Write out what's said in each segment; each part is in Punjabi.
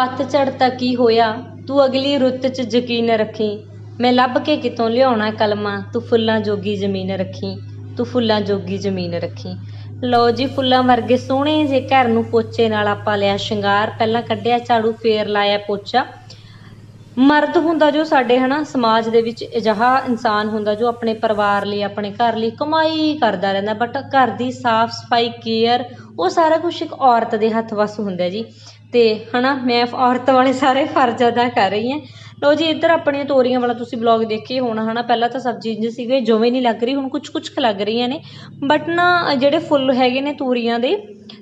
ਪੱਤਝੜ ਤਾਂ ਕੀ ਹੋਇਆ? ਤੂੰ ਅਗਲੀ ਰੁੱਤ 'ਚ ਯਕੀਨ ਰੱਖੀ। ਮੈਂ ਲੱਭ ਕੇ ਕਿਤੋਂ ਲਿਆਉਣਾ ਕਲਮਾਂ? ਤੂੰ ਫੁੱਲਾਂ ਜੋਗੀ ਜ਼ਮੀਨ ਰੱਖੀ। ਤੂੰ ਫੁੱਲਾਂ ਜੋਗੀ ਜ਼ਮੀਨ ਰੱਖੀ। ਲਓ ਜੀ, ਫੁੱਲਾਂ ਵਰਗੇ ਸੋਹਣੇ ਜੇ ਘਰ ਨੂੰ ਪੋਚੇ ਨਾਲ ਆਪਾਂ ਲਿਆ ਸ਼ਿੰਗਾਰ। ਪਹਿਲਾਂ ਕੱਢਿਆ ਝਾੜੂ, ਫੇਰ ਲਾਇਆ ਪੋਚਾ। ਮਰਦ ਹੁੰਦਾ ਜੋ ਸਾਡੇ, ਹਨਾ, ਸਮਾਜ ਦੇ ਵਿੱਚ ਅਜਿਹਾ ਇਨਸਾਨ ਹੁੰਦਾ ਜੋ ਆਪਣੇ ਪਰਿਵਾਰ ਲਈ, ਆਪਣੇ ਘਰ ਲਈ ਕਮਾਈ ਕਰਦਾ ਰਹਿੰਦਾ। ਬਟ ਘਰ ਦੀ ਸਾਫ਼ ਸਫ਼ਾਈ, ਕੇਅਰ, ਉਹ ਸਾਰਾ ਕੁਝ ਇੱਕ ਔਰਤ ਦੇ ਹੱਥ ਵਸ ਹੁੰਦਾ ਜੀ। ਅਤੇ ਹੈ ਨਾ ਮੈਂ ਔਰਤ ਵਾਲੇ ਸਾਰੇ ਫਰਜ਼ ਅਦਾ ਕਰ ਰਹੀ ਹਾਂ। ਲਓ ਜੀ, ਇੱਧਰ ਆਪਣੀਆਂ ਤੋਰੀਆਂ ਵਾਲਾ ਤੁਸੀਂ ਬਲੌਗ ਦੇਖੇ ਹੋਣਾ ਹੈ ਨਾ ਪਹਿਲਾਂ ਤਾਂ ਸਬਜ਼ੀ ਇੰਝ ਸੀਗੇ, ਜਿਵੇਂ ਨਹੀਂ ਲੱਗ ਰਹੀ, ਹੁਣ ਕੁਛ ਕੁਛ ਲੱਗ ਰਹੀਆਂ ਨੇ। ਬਟ ਨਾ, ਜਿਹੜੇ ਫੁੱਲ ਹੈਗੇ ਨੇ ਤੋਰੀਆਂ ਦੇ,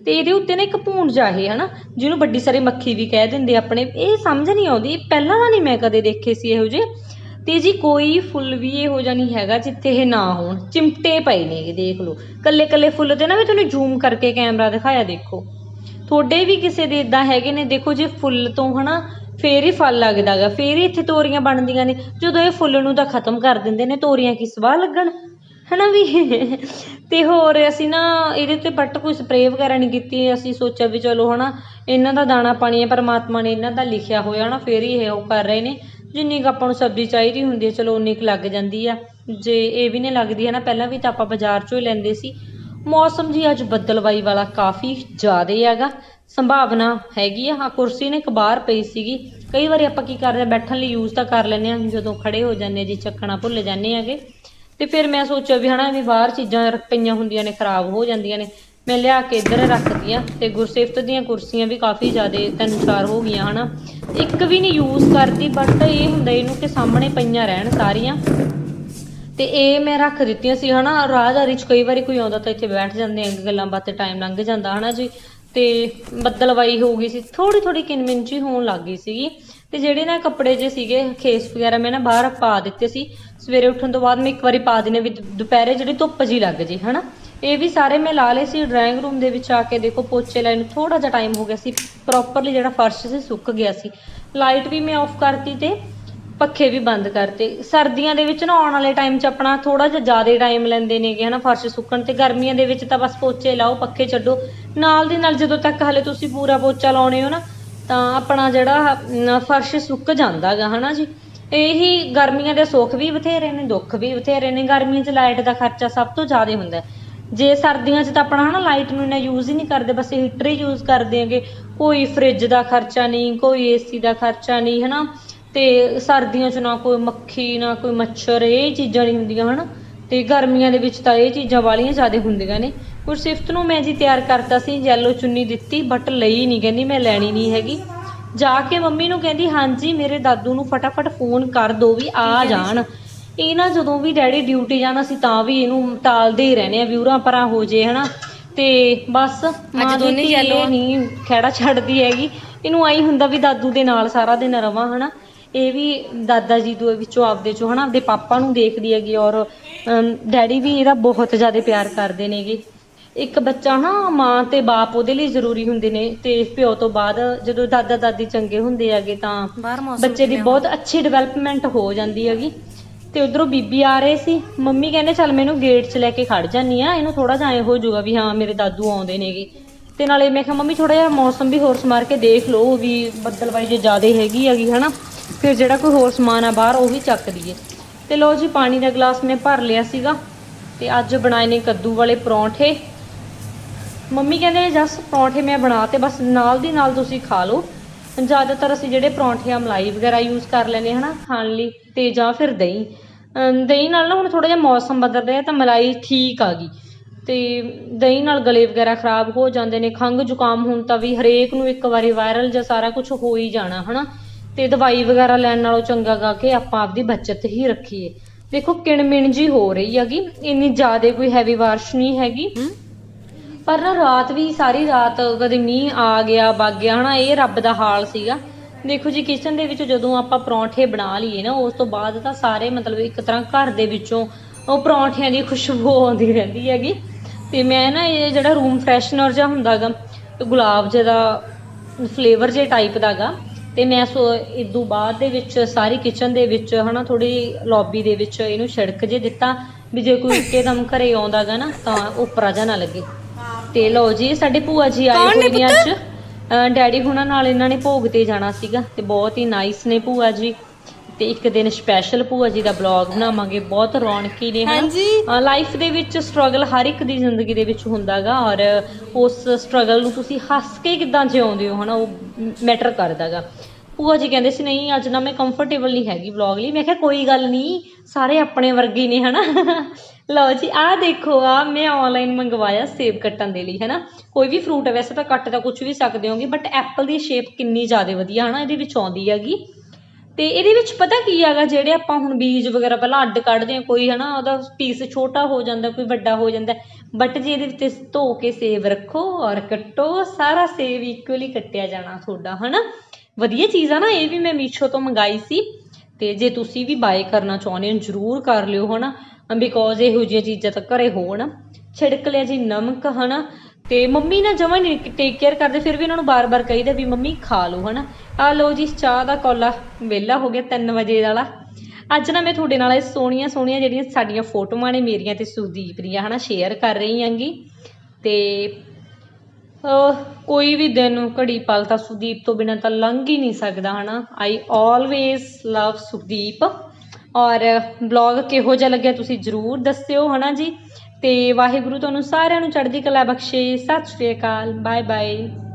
ਤੇ ਇਹਦੇ ਉੱਤੇ ਨਾ ਇੱਕ ਭੂੰਡ ਜਾਹੇ, ਹਨਾ, ਜਿਹਨੂੰ ਵੱਡੀ ਸਾਰੀ ਮੱਖੀ ਵੀ ਕਹਿ ਦਿੰਦੇ ਆਪਣੇ। ਇਹ ਸਮਝ ਨਹੀਂ ਆਉਂਦੀ, ਪਹਿਲਾਂ ਤਾਂ ਨਹੀਂ ਮੈਂ ਕਦੇ ਦੇਖੇ ਸੀ ਇਹੋ ਜਿਹੇ। ਤੇ ਜੀ ਕੋਈ ਫੁੱਲ ਵੀ ਇਹੋ ਜਿਹਾ ਨਹੀਂ ਹੈਗਾ ਜਿੱਥੇ ਇਹ ਨਾ ਹੋਣ। ਚਿਮਟੇ ਪਏ ਨੇ ਦੇਖ ਲਓ। ਕੱਲੇ ਕੱਲੇ ਫੁੱਲ ਤੇ ਨਾ ਵੀ ਤੁਹਾਨੂੰ ਜ਼ੂਮ ਕਰਕੇ ਕੈਮਰਾ ਦਿਖਾਇਆ ਦੇਖੋ। ਤੁਹਾਡੇ ਵੀ ਕਿਸੇ ਦੇ ਇਦਾਂ ਹੈਗੇ ਨੇ? ਦੇਖੋ ਜੇ ਫੁੱਲ ਤੋਂ ਹਨਾ, ਫੇਰ ਹੀ ਫਲ ਲੱਗਦਾ ਗਾ, ਫੇਰ ਹੀ ਇੱਥੇ ਤੋਰੀਆਂ ਬਣਦੀਆਂ ਨੇ। ਜਦੋਂ ਇਹ ਫੁੱਲ ਨੂੰ ਤਾਂ ਖਤਮ ਕਰ ਦਿੰਦੇ ਨੇ, ਤੋਰੀਆਂ ਕੀ ਸਵਾਹ ਲੱਗਣ? ਹਨਾ ਵੀ? ਤੇ ਹੋਰ ਅਸੀਂ ਨਾ ਇਹਦੇ ਤੇ ਪੱਟ ਕੋਈ ਸਪਰੇਅ ਵਗੈਰਾ ਨਹੀਂ ਕੀਤੀ। ਅਸੀਂ ਸੋਚਿਆ ਵੀ ਚਲੋ ਹਨਾ, ਇਹਨਾਂ ਦਾ ਦਾਣਾ ਪਾਣੀ ਹੈ ਪਰਮਾਤਮਾ ਨੇ ਇਹਨਾਂ ਦਾ ਲਿਖਿਆ ਹੋਇਆ ਹਨਾ, ਫੇਰ ਹੀ ਇਹ ਉਹ ਕਰ ਰਹੇ ਨੇ। ਜਿੰਨੀ ਕੁ ਆਪਾਂ ਨੂੰ ਸਬਜ਼ੀ ਚਾਹੀਦੀ ਹੁੰਦੀ ਹੈ ਚਲੋ ਉਨੀ ਕੁ ਲੱਗ ਜਾਂਦੀ ਆ। ਜੇ ਇਹ ਵੀ ਨਹੀਂ ਲੱਗਦੀ ਹੈ ਨਾ ਪਹਿਲਾਂ ਵੀ ਤਾਂ ਆਪਾਂ ਬਾਜ਼ਾਰ ਚੋਂ ਹੀ ਲੈਂਦੇ ਸੀ। ਮੌਸਮ ਜੀ ਅੱਜ ਬੱਦਲਵਾਈ ਵਾਲਾ ਕਾਫੀ ਜ਼ਿਆਦਾ ਹੈਗਾ। ਸੰਭਾਵਨਾ ਹੈਗੀ ਆ। ਆ ਕੁਰਸੀ ਨੇ ਇੱਕ ਬਾਹਰ ਪਈ ਸੀਗੀ। ਕਈ ਵਾਰੀ ਆਪਾਂ ਕੀ ਕਰਦੇ ਆ, ਬੈਠਣ ਲਈ ਯੂਜ਼ ਤਾਂ ਕਰ ਲੈਂਦੇ ਆ। ਜਦੋਂ ਖੜੇ ਹੋ ਜਾਂਦੇ ਜੀ, ਚੱਕਣਾ ਭੁੱਲ ਜਾਂਦੇ ਹੈਗੇ। ਤੇ ਫਿਰ ਮੈਂ ਸੋਚਿਆ ਵੀ ਹਨਾ, ਵੀ ਬਾਹਰ ਚੀਜ਼ਾਂ ਪਈਆਂ ਹੁੰਦੀਆਂ ਨੇ, ਖਰਾਬ ਹੋ ਜਾਂਦੀਆਂ ਨੇ। ਮੈਂ ਲਿਆ ਕੇ ਇੱਧਰ ਰੱਖਦੀਆਂ ਤੇ ਗੁਰਸਿਫਤ ਦੀਆਂ ਕੁਰਸੀਆਂ ਵੀ ਕਾਫੀ ਜ਼ਿਆਦਾ ਤਿੰਨ ਹੋ ਗਈਆਂ ਹਨਾ। ਇੱਕ ਵੀ ਨਹੀਂ ਯੂਜ਼ ਕਰਦੀ ਬਟ ਇਹ ਹੁੰਦਾ ਇਹਨੂੰ ਕਿ ਸਾਹਮਣੇ ਪਈਆਂ ਰਹਿਣ ਸਾਰੀਆਂ। ਤੇ ਇਹ ਮੈਂ ਰੱਖ ਦਿੱਤੀਆਂ ਸੀ, ਹਨਾ? ਰਾਹਦਾਰੀ ਚ ਕਈ ਵਾਰੀ ਕੋਈ ਆਉਂਦਾ ਤਾਂ ਇੱਥੇ ਬੈਠ ਜਾਂਦੇ ਆ, ਗੱਲਾਂ ਬਾਤਾਂ ਟਾਈਮ ਲੰਘ ਜਾਂਦਾ, ਹਨਾ ਜੀ? ਤੇ ਬੱਦਲਵਾਈ ਹੋ ਗਈ ਸੀ ਥੋੜੀ ਥੋੜੀ ਕਿਨਮਿੰਚੀ ਹੋਣ ਲੱਗ ਗਈ ਸੀਗੀ। ਤੇ ਜਿਹੜੇ ਨਾ ਕੱਪੜੇ ਜੇ ਸੀਗੇ, ਖੇਸ ਵਗੈਰਾ ਮੈਂ ਨਾ ਬਾਹਰ ਪਾ ਦਿੱਤੇ ਸੀ। ਸਵੇਰੇ ਉੱਠਣ ਤੋਂ ਬਾਅਦ ਮੈਂ ਇੱਕ ਵਾਰੀ ਪਾ ਦਿਨੇ ਵੀ ਦੁਪਹਿਰੇ ਜਿਹੜੀ ਧੁੱਪ ਜੀ ਲੱਗ ਜੇ, ਹਨਾ? ਇਹ ਵੀ ਸਾਰੇ ਮੈਂ ਲਾ ਲਏ ਸੀ ਡਰਾਇੰਗ ਰੂਮ ਦੇ ਵਿੱਚ ਆ ਕੇ ਦੇਖੋ, ਪੋਚੇ ਲਾਏ ਨੂੰ ਥੋੜਾ ਜਿਹਾ ਟਾਈਮ ਹੋ ਗਿਆ ਸੀ ਪ੍ਰੋਪਰਲੀ ਜਿਹੜਾ ਫਰਸ਼ ਸੀ, ਸੁੱਕ ਗਿਆ ਸੀ। ਲਾਈਟ ਵੀ ਮੈਂ ਆਫ ਕਰਤੀ ਤੇ ਪੱਖੇ ਵੀ ਬੰਦ ਕਰਤੇ। ਸਰਦੀਆਂ ਦੇ ਵਿੱਚ ਨਾ ਆਉਣ ਵਾਲੇ ਟਾਈਮ 'ਚ ਆਪਣਾ ਥੋੜਾ ਜਿਹਾ ਜ਼ਿਆਦਾ ਟਾਈਮ ਲੈਂਦੇ ਨੇਗੇ, ਹਨਾ, ਫਰਸ਼ ਸੁੱਕਣ ਤੇ ਗਰਮੀਆਂ ਦੇ ਵਿੱਚ ਤਾਂ ਬਸ ਪੋਚੇ ਲਾਓ, ਪੱਖੇ ਛੱਡੋ। ਨਾਲ ਦੀ ਨਾਲ ਜਦੋਂ ਤੱਕ ਹਲੇ ਤੁਸੀਂ ਪੂਰਾ ਪੋਚਾ ਲਾਉਣੇ ਹੋ ਨਾ, ਤਾਂ ਆਪਣਾ ਜਿਹੜਾ ਫਰਸ਼ ਸੁੱਕ ਜਾਂਦਾਗਾ, ਹਨਾ ਜੀ। ਇਹੀ ਗਰਮੀਆਂ ਦੇ ਸੁੱਖ ਵੀ ਬਥੇਰੇ ਨੇ, ਦੁੱਖ ਵੀ ਬਥੇਰੇ ਨੇ। ਗਰਮੀਆਂ 'ਚ ਲਾਈਟ ਦਾ ਖਰਚਾ ਸਭ ਤੋਂ ਜ਼ਿਆਦਾ ਹੁੰਦਾ। ਜੇ ਸਰਦੀਆਂ 'ਚ ਤਾਂ ਆਪਣਾ, ਹਨਾ, ਲਾਈਟ ਨੂੰ ਇੰਨਾ ਯੂਜ਼ ਹੀ ਨਹੀਂ ਕਰਦੇ, ਬਸ ਹੀਟਰ ਹੀ ਯੂਜ਼ ਕਰਦੇ ਹੈਗੇ। ਕੋਈ ਫ੍ਰਿਜ ਦਾ ਖਰਚਾ ਨਹੀਂ, ਕੋਈ ਏਸੀ ਦਾ ਖਰਚਾ ਨਹੀਂ, ਹਨਾ। ਤੇ ਸਰਦੀਆਂ 'ਚ ਨਾ ਕੋਈ ਮੱਖੀ ਨਾ ਕੋਈ ਮੱਛਰ ਇਹ ਚੀਜ਼ਾਂ ਨਹੀਂ ਹੁੰਦੀਆਂ ਹਨਾ। ਤੇ ਗਰਮੀਆਂ ਦੇ ਵਿੱਚ ਤਾਂ ਇਹ ਚੀਜ਼ਾਂ ਵਾਲੀਆਂ ਜ਼ਿਆਦਾ ਹੁੰਦੀਆਂ ਨੇ। ਗੁਰਸਿਫਤ ਨੂੰ ਮੈਂ ਜੀ ਤਿਆਰ ਕਰਤਾ ਸੀ ਯੈਲੋ ਚੁੰਨੀ ਦਿੱਤੀ ਬਟ ਲਈ ਨਹੀਂ ਕਹਿੰਦੀ ਮੈਂ ਲੈਣੀ ਨਹੀਂ ਹੈਗੀ। ਜਾ ਕੇ ਮੰਮੀ ਨੂੰ ਕਹਿੰਦੀ ਹਾਂਜੀ ਮੇਰੇ ਦਾਦੂ ਨੂੰ ਫਟਾਫਟ ਫੋਨ ਕਰ ਦੋ ਵੀ ਆ ਜਾਣ। ਇਹ ਨਾ ਜਦੋਂ ਵੀ ਡੈਡੀ ਡਿਊਟੀ ਜਾਣਾ ਸੀ ਤਾਂ ਵੀ ਇਹਨੂੰ ਟਾਲਦੇ ਹੀ ਰਹਿੰਦੇ ਆ ਵੀ ਉਰਾਂ ਪਰਾਂ ਹੋ ਜੇ ਹਨਾ। ਤੇ ਬਸ ਮਾਂ ਦੋਨੇ। ਇਹ ਨਹੀਂ ਖਹਿੜਾ ਛੱਡਦੀ ਹੈਗੀ। ਇਹਨੂੰ ਆਈ ਹੁੰਦਾ ਵੀ ਦਾਦੂ ਦੇ ਨਾਲ ਸਾਰਾ ਦਿਨ ਰਵਾਂ ਹਨਾ। ਇਹ ਵੀ ਦਾਦਾ ਜੀ ਦੇ ਵਿੱਚੋਂ ਆਪਦੇ ਚੋਂ ਹਨਾ ਆਪਦੇ ਪਾਪਾ ਨੂੰ ਦੇਖਦੀ ਹੈਗੀ ਔਰ ਡੈਡੀ ਵੀ ਇਹਦਾ ਬਹੁਤ ਜ਼ਿਆਦਾ ਪਿਆਰ ਕਰਦੇ ਨੇਗੇ। ਇੱਕ ਬੱਚਾ ਨਾ ਮਾਂ ਤੇ ਬਾਪ ਉਹਦੇ ਲਈ ਜ਼ਰੂਰੀ ਹੁੰਦੇ ਨੇ ਤੇ ਪਿਓ ਤੋਂ ਬਾਅਦ ਜਦੋਂ ਦਾਦਾ ਦਾਦੀ ਚੰਗੇ ਹੁੰਦੇ ਹੈਗੇ ਤਾਂ ਬੱਚੇ ਦੀ ਬਹੁਤ ਅੱਛੀ ਡਿਵੈਲਪਮੈਂਟ ਹੋ ਜਾਂਦੀ ਹੈਗੀ। ਤੇ ਉਧਰੋਂ ਬੀਬੀ ਆ ਰਹੇ ਸੀ ਮੰਮੀ ਕਹਿੰਦੇ ਚੱਲ ਮੈਨੂੰ ਗੇਟ 'ਚ ਲੈ ਕੇ ਖੜ ਜਾਨੀ ਆ ਇਹਨੂੰ ਥੋੜਾ ਜਿਹਾ ਐ ਹੋ ਜਾਊਗਾ ਵੀ ਹਾਂ ਮੇਰੇ ਦਾਦੂ ਆਉਂਦੇ ਨੇਗੇ। ਤੇ ਨਾਲੇ ਮੈਂ ਕਿਹਾ, ਮੰਮੀ ਥੋੜਾ ਜਿਹਾ ਮੌਸਮ ਵੀ ਹੋਰ ਸਮਾਰ ਕੇ ਦੇਖ ਲਓ ਵੀ ਬੱਦਲਬਾਈ ਜੇ ਜ਼ਿਆਦਾ ਹੈਗੀ ਹੈਗੀ, ਹਨਾ? ਫਿਰ ਜਿਹੜਾ ਕੋਈ ਹੋਰ ਸਮਾਨ ਆ ਬਾਹਰ, ਉਹ ਵੀ ਚੱਕ ਲਈਏ। ਤੇ ਲਓ ਜੀ, ਪਾਣੀ ਦਾ ਗਲਾਸ ਮੈਂ ਭਰ ਲਿਆ ਸੀਗਾ ਤੇ ਅੱਜ ਬਣਾਏ ਨੇ ਕੱਦੂ ਵਾਲੇ ਪਰੌਂਠੇ। ਮੰਮੀ ਕਹਿੰਦੇ ਜਸ, ਪਰੌਂਠੇ ਮੈਂ ਬਣਾ ਤੇ ਬਸ ਨਾਲ ਦੀ ਨਾਲ ਤੁਸੀਂ ਖਾ ਲਓ। ਜ਼ਿਆਦਾਤਰ ਅਸੀਂ ਜਿਹੜੇ ਪਰੌਂਠੇ ਆ, ਮਲਾਈ ਵਗੈਰਾ ਯੂਜ਼ ਕਰ ਲੈਨੇ ਹਨਾ, ਖਾਣ ਲਈ ਤੇ ਜਾਂ ਫਿਰ ਦਹੀਂ। ਦਹੀਂ ਨਾਲ ਨਾ ਹੁਣ ਥੋੜਾ ਜਿਹਾ ਮੌਸਮ ਬਦਲ ਰਿਹਾ ਤਾਂ ਮਲਾਈ ਠੀਕ ਆ ਗਈ। ਤੇ ਦਹੀਂ ਨਾਲ ਗਲੇ ਵਗੈਰਾ ਖਰਾਬ ਹੋ ਜਾਂਦੇ ਨੇ, ਖੰਘ ਜ਼ੁਕਾਮ ਹੁਣ ਤਾਂ ਵੀ ਹਰੇਕ ਨੂੰ ਇੱਕ ਵਾਰੀ ਵਾਇਰਲ ਜਾਂ ਸਾਰਾ ਕੁਝ ਹੋ ਹੀ ਜਾਣਾ, ਹਨਾ? ਤੇ ਦਵਾਈ ਵਗੈਰਾ ਲੈਣ ਨਾਲੋਂ ਚੰਗਾ ਗਾ ਕੇ ਆਪਾਂ ਆਪਦੀ ਬਚਤ ਹੀ ਰੱਖੀਏ। ਦੇਖੋ, ਕਿਣਮਿਣ ਜੀ ਹੋ ਰਹੀ ਹੈਗੀ, ਇੰਨੀ ਜ਼ਿਆਦਾ ਕੋਈ ਹੈਵੀ ਬਾਰਿਸ਼ ਨਹੀਂ ਹੈਗੀ। ਪਰ ਨਾ ਰਾਤ ਵੀ ਸਾਰੀ ਰਾਤ ਕਦੇ ਮੀਂਹ ਆ ਗਿਆ, ਵਗ ਗਿਆ, ਹਨਾ? ਇਹ ਰੱਬ ਦਾ ਹਾਲ ਸੀਗਾ। ਦੇਖੋ ਜੀ ਕਿਚਨ ਦੇ ਵਿੱਚ ਜਦੋਂ ਆਪਾਂ ਪਰੌਂਠੇ ਬਣਾ ਲਈਏ ਨਾ, ਉਸ ਤੋਂ ਬਾਅਦ ਤਾਂ ਸਾਰੇ ਮਤਲਬ ਇੱਕ ਤਰ੍ਹਾਂ ਘਰ ਦੇ ਵਿੱਚੋਂ ਉਹ ਪਰੌਂਠਿਆਂ ਦੀ ਖੁਸ਼ਬੂ ਆਉਂਦੀ ਰਹਿੰਦੀ ਹੈਗੀ। ਤੇ ਮੈਂ ਨਾ ਇਹ ਜਿਹੜਾ ਰੂਮ ਫਰੈਸ਼ਨਰ ਜਿਹਾ ਹੁੰਦਾਗਾ ਗੁਲਾਬ ਜਿਹੇ ਦਾ ਫਲੇਵਰ ਜੇ ਟਾਈਪ ਦਾਗਾ ਤੇ ਮੈਂ ਸੋ ਇਦੋਂ ਬਾਅਦ ਦੇ ਵਿੱਚ ਸਾਰੀ ਕਿਚਨ ਦੇ ਵਿੱਚ ਹਨਾ ਥੋੜੀ ਲੌਬੀ ਦੇ ਵਿੱਚ ਇਹਨੂੰ ਛਿੜਕ ਜੇ ਦਿੱਤਾ ਵੀ ਜੇ ਕੋਈ ਇੱਕਦਮ ਘਰੇ ਆਉਂਦਾਗਾ ਨਾ ਤਾਂ ਉਪਰਾ ਜਾ ਨਾ ਲੱਗੇ। ਤੇ ਲਓ ਜੀ ਸਾਡੇ ਭੂਆ ਜੀ ਆਏ ਹੋਏ ਨੇ ਅੱਜ। ਡੈਡੀ ਹੁਣਾਂ ਨਾਲ ਇਹਨਾਂ ਨੇ ਭੋਗ ਤੇ ਜਾਣਾ ਸੀਗਾ ਤੇ ਬਹੁਤ ਹੀ ਨਾਈਸ ਨੇ ਭੂਆ ਜੀ। ਤੇ ਇੱਕ ਦਿਨ ਸਪੈਸ਼ਲ ਭੂਆ ਜੀ ਦਾ ਬਲੌਗ ਬਣਾਵਾਂਗੇ ਬਹੁਤ ਰੌਣਕੀ ਨੇ ਹਾਂਜੀ। ਲਾਈਫ ਦੇ ਵਿੱਚ ਸਟਰਗਲ ਹਰ ਇੱਕ ਦੀ ਜ਼ਿੰਦਗੀ ਦੇ ਵਿੱਚ ਹੁੰਦਾਗਾ ਔਰ ਉਸ ਸਟਰਗਲ ਨੂੰ ਤੁਸੀਂ ਹੱਸ ਕੇ ਕਿਦਾਂ ਜਿਉਂਦੇ ਹੋ ਹਨਾ? ਉਹ ਮੈਟਰ ਕਰਦਾਗਾ। ਭੂਆ ਜੀ ਕਹਿੰਦੇ ਸੀ ਨਹੀਂ ਅੱਜ ਨਾ ਮੈਂ ਕੰਫਰਟੇਬਲ ਨਹੀਂ ਹੈਗੀ ਵਲੌਗ ਲਈ। ਮੈਂ ਕਿਹਾ ਕੋਈ ਗੱਲ ਨਹੀਂ ਸਾਰੇ ਆਪਣੇ ਵਰਗੇ ਨੇ ਹਨਾ? ਲਓ ਜੀ ਆਹ ਦੇਖੋ ਆ ਮੈਂ ਆਨਲਾਈਨ ਮੰਗਵਾਇਆ ਸੇਬ ਕੱਟਣ ਦੇ ਲਈ ਹਨਾ? ਕੋਈ ਵੀ ਫਰੂਟ ਹੈ ਵੈਸੇ ਤਾਂ ਕੱਟ ਤਾਂ ਕੁਝ ਵੀ ਸਕਦੇ ਹੋਗੇ ਬਟ ਐਪਲ ਦੀ ਸ਼ੇਪ ਕਿੰਨੀ ਜ਼ਿਆਦਾ ਵਧੀਆ ਹਨਾ? ਇਹਦੇ ਵਿੱਚ ਆਉਂਦੀ ਹੈਗੀ। ਤੇ ਇਹਦੇ ਵਿੱਚ ਪਤਾ ਕੀ ਹੈਗਾ, ਜਿਹੜੇ ਆਪਾਂ ਹੁਣ ਬੀਜ ਵਗੈਰਾ ਪਹਿਲਾਂ ਅੱਡ ਕੱਢਦੇ ਆ ਕੋਈ ਹਨਾ ਉਹਦਾ ਪੀਸ ਛੋਟਾ ਹੋ ਜਾਂਦਾ, ਕੋਈ ਵੱਡਾ ਹੋ ਜਾਂਦਾ ਬਟ ਜੇ ਇਹਦੇ ਵਿੱਚ ਧੋ ਕੇ ਸੇਬ ਰੱਖੋ ਔਰ ਕੱਟੋ, ਸਾਰਾ ਸੇਬ ਇਕੁਅਲੀ ਕੱਟਿਆ ਜਾਣਾ ਤੁਹਾਡਾ, ਹਨਾ? ਵਧੀਆ ਚੀਜ਼ ਆ ਨਾ, ਇਹ ਵੀ ਮੈਂ ਮੀਸ਼ੋ ਤੋਂ ਮੰਗਾਈ ਸੀ ਤੇ ਜੇ ਤੁਸੀਂ ਵੀ ਬਾਏ ਕਰਨਾ ਚਾਹੁੰਦੇ ਹੋ, ਜਰੂਰ ਕਰ ਲਿਓ, ਹਨਾ? ਬਿਕੋਜ਼ ਇਹੋ ਜਿਹੀਆਂ ਚੀਜ਼ਾਂ ਤਾਂ ਘਰੇ ਹੋਣ। ਛਿੜਕ ਲਿਆ ਜੀ ਨਮਕ, ਹਨਾ? ਤੇ ਮੰਮੀ ਨਾ ਜਮਾਂ ਨਹੀਂ ਟੇਕ ਕੇਅਰ ਕਰਦੇ, ਫਿਰ ਵੀ ਉਹਨਾਂ ਨੂੰ ਬਾਰ-ਬਾਰ ਕਹੀਦਾ ਵੀ ਮੰਮੀ ਖਾ ਲਓ, ਹਨਾ। ਆ ਲਓ ਜੀ, ਚਾਹ ਦਾ ਕੋਲਾ ਵਿਹਲਾ ਹੋ ਗਿਆ 3 ਵਜੇ ਵਾਲਾ। ਅੱਜ ਨਾ ਮੈਂ ਤੁਹਾਡੇ ਨਾਲ ਇਹ ਸੋਹਣੀਆਂ ਸੋਹਣੀਆਂ ਜਿਹੜੀਆਂ ਸਾਡੀਆਂ ਫੋਟੋਆਂ ਨੇ ਮੇਰੀਆਂ ਤੇ ਸੁਦੀਪ ਦੀਆਂ, ਹਨਾ ਸ਼ੇਅਰ ਕਰ ਰਹੀ ਆਂਗੀ ਤੇ ਕੋਈ ਵੀ ਦਿਨ ਘੜੀ ਪਲ ਤਾਂ ਸੁਦੀਪ ਤੋਂ ਬਿਨਾਂ ਤਾਂ ਲੰਘ ਹੀ ਨਹੀਂ ਸਕਦਾ, ਹਨਾ। I always love Sudeep. ਔਰ ਬਲੌਗ ਕਿਹੋ ਜਿਹਾ ਲੱਗਿਆ ਤੁਸੀਂ ਜਰੂਰ ਦੱਸਿਓ, ਹਨਾ ਜੀ। ਤੇ ਵਾਹਿਗੁਰੂ ਤੁਹਾਨੂੰ ਸਾਰਿਆਂ ਨੂੰ ਚੜ੍ਹਦੀ ਕਲਾ ਬਖਸ਼ੇ। ਸਤਿ ਸ਼੍ਰੀ ਅਕਾਲ। Bye bye